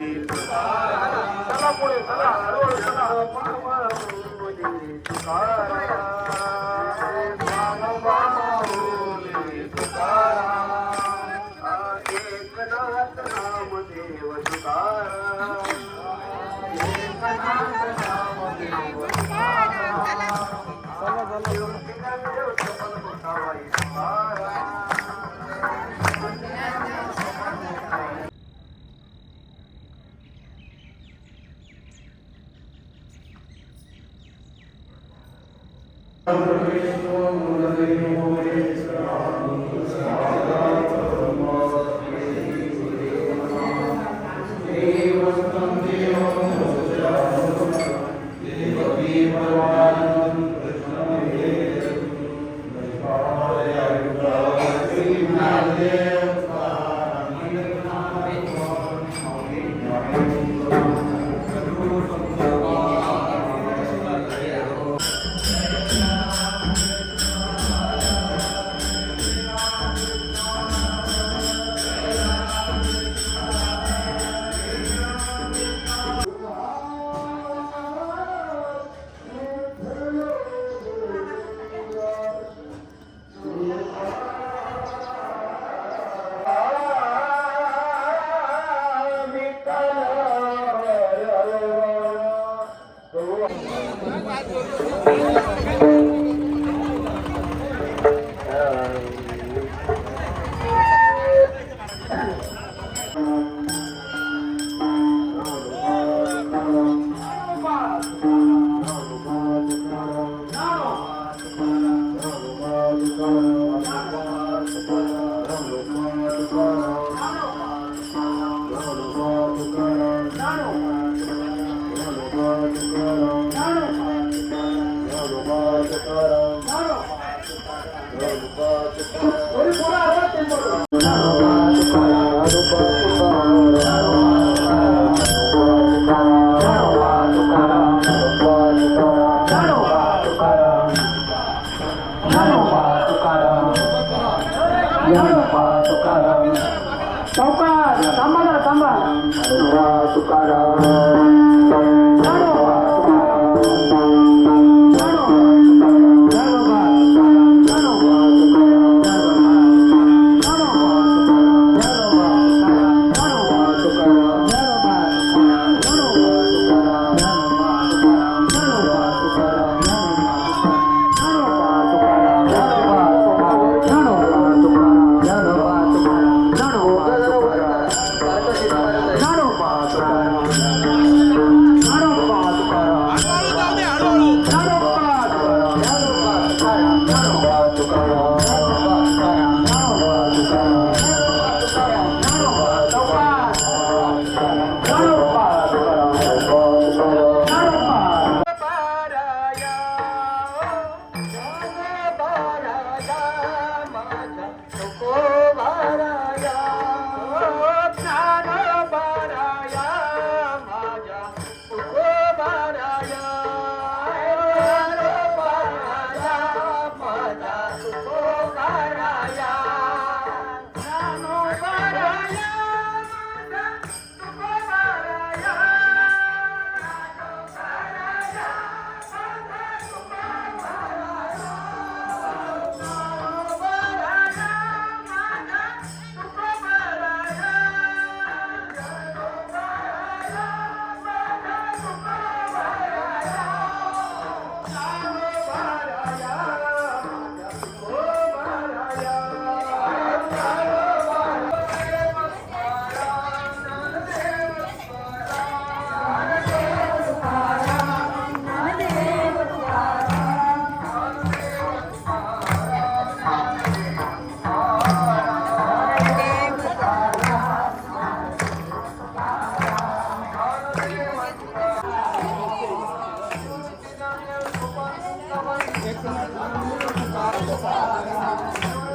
चला पुढे चला. हळूहळू चला caralho.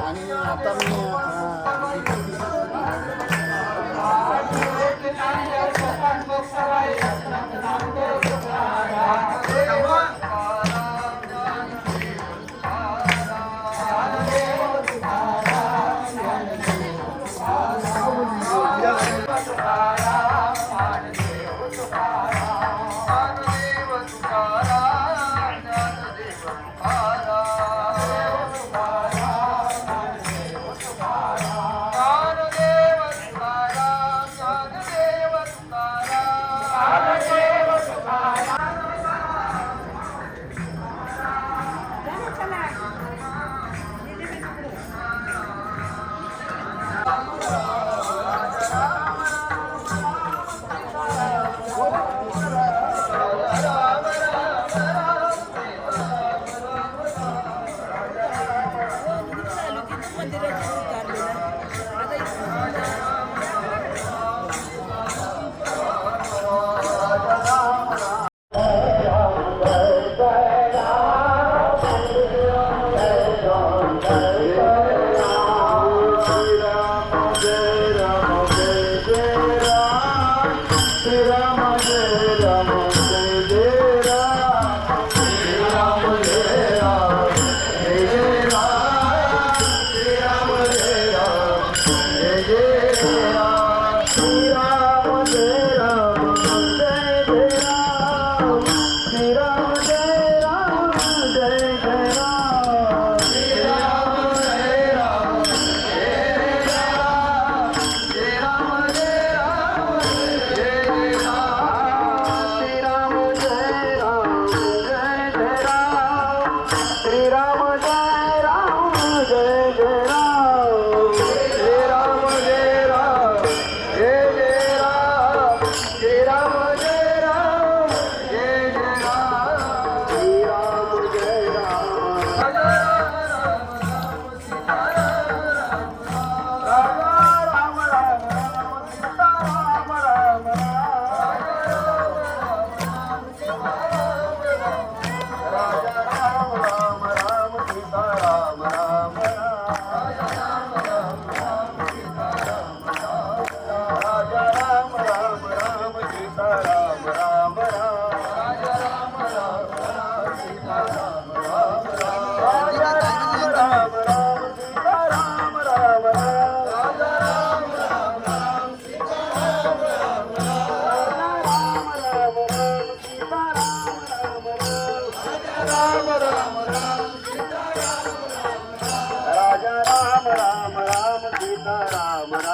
आणि आता मी రామ రామ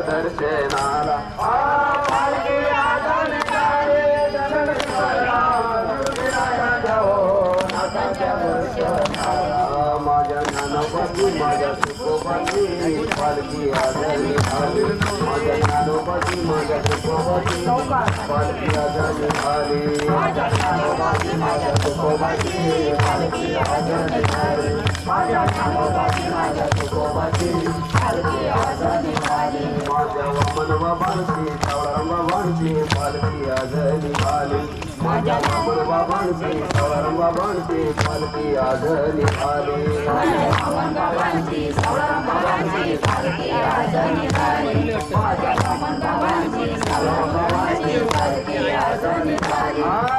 नाथाच्या दर्शनाला पालखी आज निघाली माझ्या ज्ञानोबाची माझ्या सुखोबाची पालखी आजारी आली माझ्या ज्ञानोबाची माझ्या सुखोबाची पालखी आजारी आली माझ्या ज्ञानोबाची माझ्या सुखोबाची पालखी आजारी आली माझ्या ज्ञानोबाची माझ्या सुखोबाची पालखी आजारी आली माझ्या वामन बाबांची सावळा बाबांची पालखी आजारी आली माझ्या वामन बाबांची सावळा बाबांची पालखी आजारी आली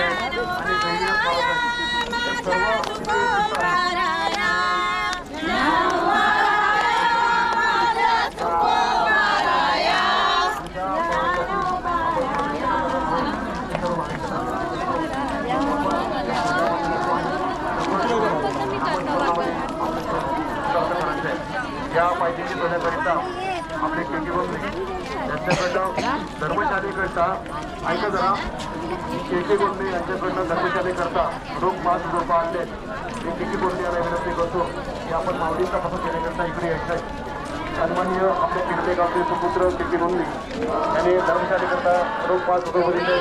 आहे आणि गहिनीनाथ महाराज आहे. तर सर्व तिथे एकत्र आहे. या माहितीची देण्याकरिता आपले केके बंधू यांच्याकडनं धर्मशालेकरता ऐका जरा. के केके गोंडे यांच्याकडनं धर्मशालेकरता रोग पाच रोपं आणले. ते केके गोंडे याला विनंती करतो की आपण माऊलीचा कसं केल्याकरता इकडे यायचं आहे सन्माननीय आपल्या किर्ते गावचे सुपुत्र केके गोंडे यांनी धर्मशालेकरता रोग पाच रुपये दिले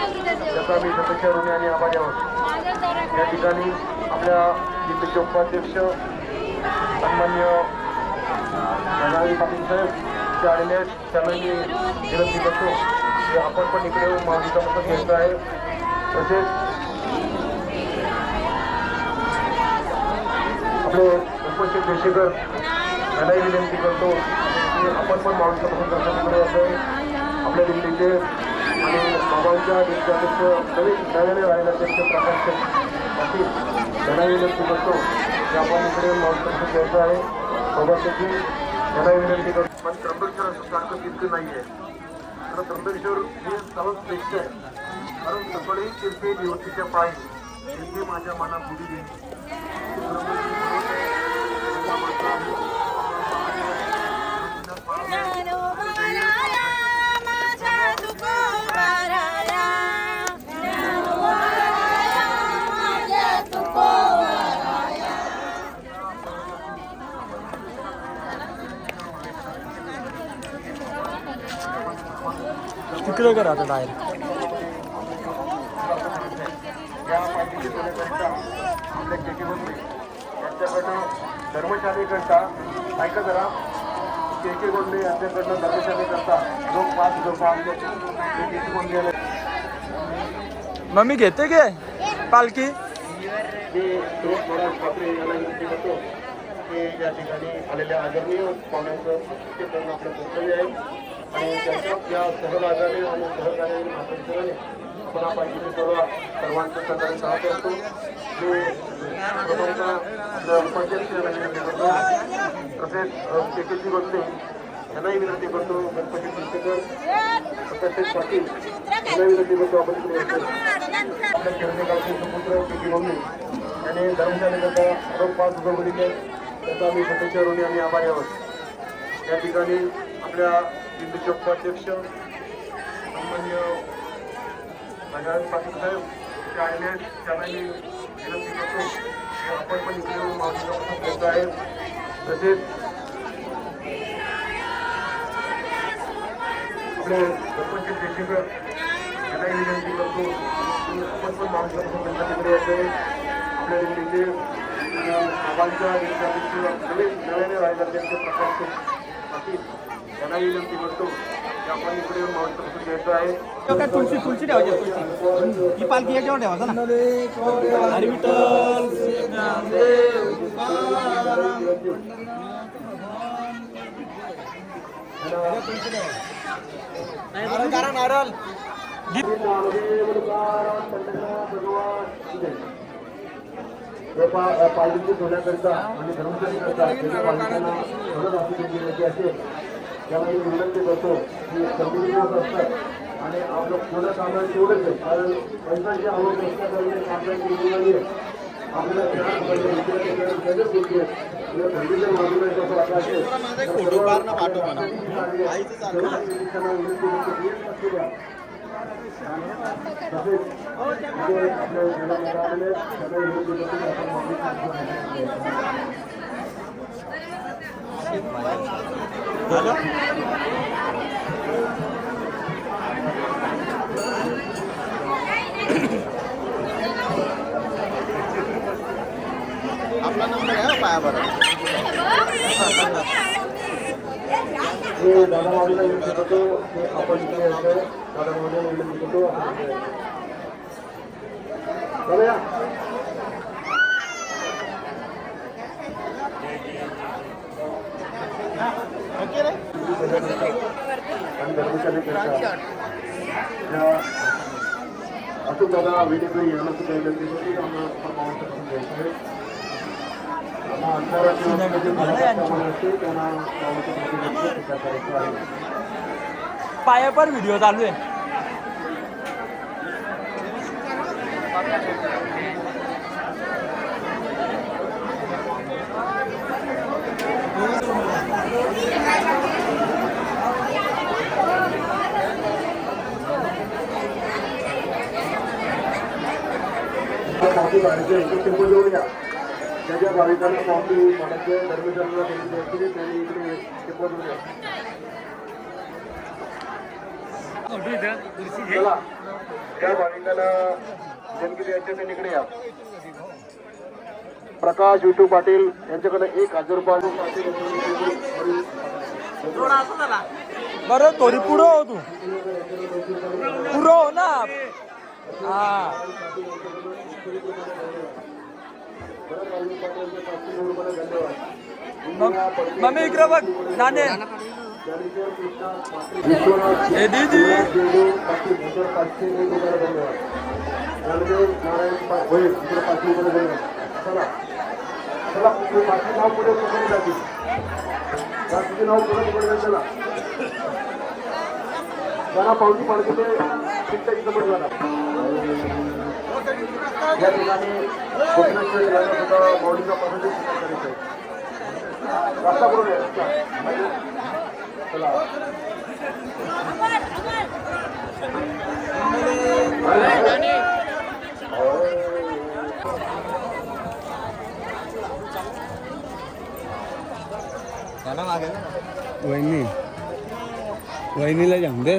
त्याचा आम्ही सदस्य ऋणी आणि आभारी आहोत. या ठिकाणी आपल्या जिल्ह्याचे उपाध्यक्ष सन्मान्य पाटील साहेब ते आलेले आहेत त्यांना मी विनंती करतो की आपण पण इकडे येऊन माऊलीचा मत घ्यायचं आहे. तसेच आपले उपस्थित देशेकर यांनाही विनंती करतो की आपण पण माऊलीचा मत करण्यासाठी इकडे यायचं आहे. आपल्या दिल्लीचे आणि बाबांच्या दिग्गजाध्यक्ष नवीन नव्याने राहिला अध्यक्ष प्रकाश पाटील यांना विनंती करतो की आपण इकडे माऊलीचा मत घ्यायचं आहे. बाबासाठी देखील यांना विनंती करतो. पण त्र्यंबकेश्वर असं नाही आहे तर त्र्यंबकेश्वर हे सर्वात श्रेष्ठ आहे. कारण सकाळी किरते दिवशीच्या पायी माझ्या मनात बुडी देईल किलो करा आता डायरेक्ट या माहितीची यांच्याकडनं धर्मशालेकरता ऐका जरा केके गोंडे यांच्याकडनं धर्मशालेकरता लोक पाच लोक आणले गोंडे मम्मी घेते गे पालखी? मी या ठिकाणी आलेल्या आदरणीय पाहुण्यांचं ते करणं आपलं कर्तव्य आहे. आणि त्यांच्या या सहभागाने आणि सहकार्याने महाराष्ट्राने आपण आपण सर्व सर्वांचं सहकार्य सहा करतो जे प्रथमतः आपल्या उपाध्यक्ष यांना विनंती करतो तसेच केकेची गोष्टी यांनाही विनंती करतो गणपती चिंचकर तसेच पाटील यांना विनंती करतो आपण इकडे यायचं. आपल्या खेळणे गावचे सुपुत्र केके मम्मी याने धर्मशालेकरता आरोप पाच रुपये दिले त्याचा आम्ही सतेच्या ऋणी आम्ही आभारी आहोत या ठिकाणी आपल्या बिंदूचे उपाध्यक्ष सन्मान्य गजानन पाटील साहेब इथे आलेले त्यांना मी विनंती करतो. की आपण पण इकडे येऊन मार्गदर्शन करत आहेत. तसेच आपले सरपंच देशेकर त्यांनाही विनंती करतो. आपण पण मार्गदर्शन त्यांच्याकडे यायचं आपल्या दिल्लीचे बाबांच्या विद्यापीठ नवीन नव्याने राहिला त्यांचे प्रकाश पाटील यांना विनंती करतो की आपण इकडे येऊन मार्गदर्शन घ्यायचं आहे. काय तुळशी तुळशी ठेवायची तुळशी. ही पालखी याच्यावर ठेवायचा ना? हरी विठ्ठल नारळ नारळ पालखी सोडण्याकरिता आणि धर्मशालीकरिता त्याच्या त्याला मी विनंती करतो की दिवस असतात आणि आपलं थोडं काम तेवढंच आहे. कारण पैशाची आवड असल्यामुळे कामाची मुलांनी आपल्याला गोष्टी आहेत थंडीच्या बाजूला जसं असेल. तसेच आपल्या जिल्ह्यामध्ये आलेले सगळे विनंती करतो की आपण मागणी आपला नंबर आहे पाया बरं हे दादा मावलीला विनंती करतो की आपण इथे यायचं दादा मावलीला विनंती करतो आपण इथे यायचं. दादा या. आणि धर्मशाली करता या अशोक दादा वेडेकरी यांना सुद्धा विनंती करतो की आम्हाला परमावंत करून घ्यायचं आहे आम्हा आंतरराष्ट्रीय लोकांचे महाराष्ट्रामध्ये असते त्यांना पावलं करून घ्यायचं ते करायचं आहे पाया पर व्हिडिओ चालू आहे पावती काढायचे इथे टेम्पो घेऊन या त्याच्या ज्या भाविकांना पावती काढायचे धर्मशाला त्यांनी इकडे टेम्पो घेऊन या. चला त्या भाविकांना द्यायचे इकडे या. प्रकाश विठू पाटील यांच्याकडे एक हजार रुपये. बरं थोडी पुढं हो तू. पुढं हो ना. हा. मम्मी इकडे बघ नाणे ए दीदी चला नाव पुढे त्यांना पावती पाडते ते चिंता इथं पण झाला या ठिकाणी कोकणाच्या जिल्ह्याला सुद्धा मौलिका पद्धती करायचं आहे रस्ता करून या, रस्ता. चला वहिनी वहिनीला जाऊन दे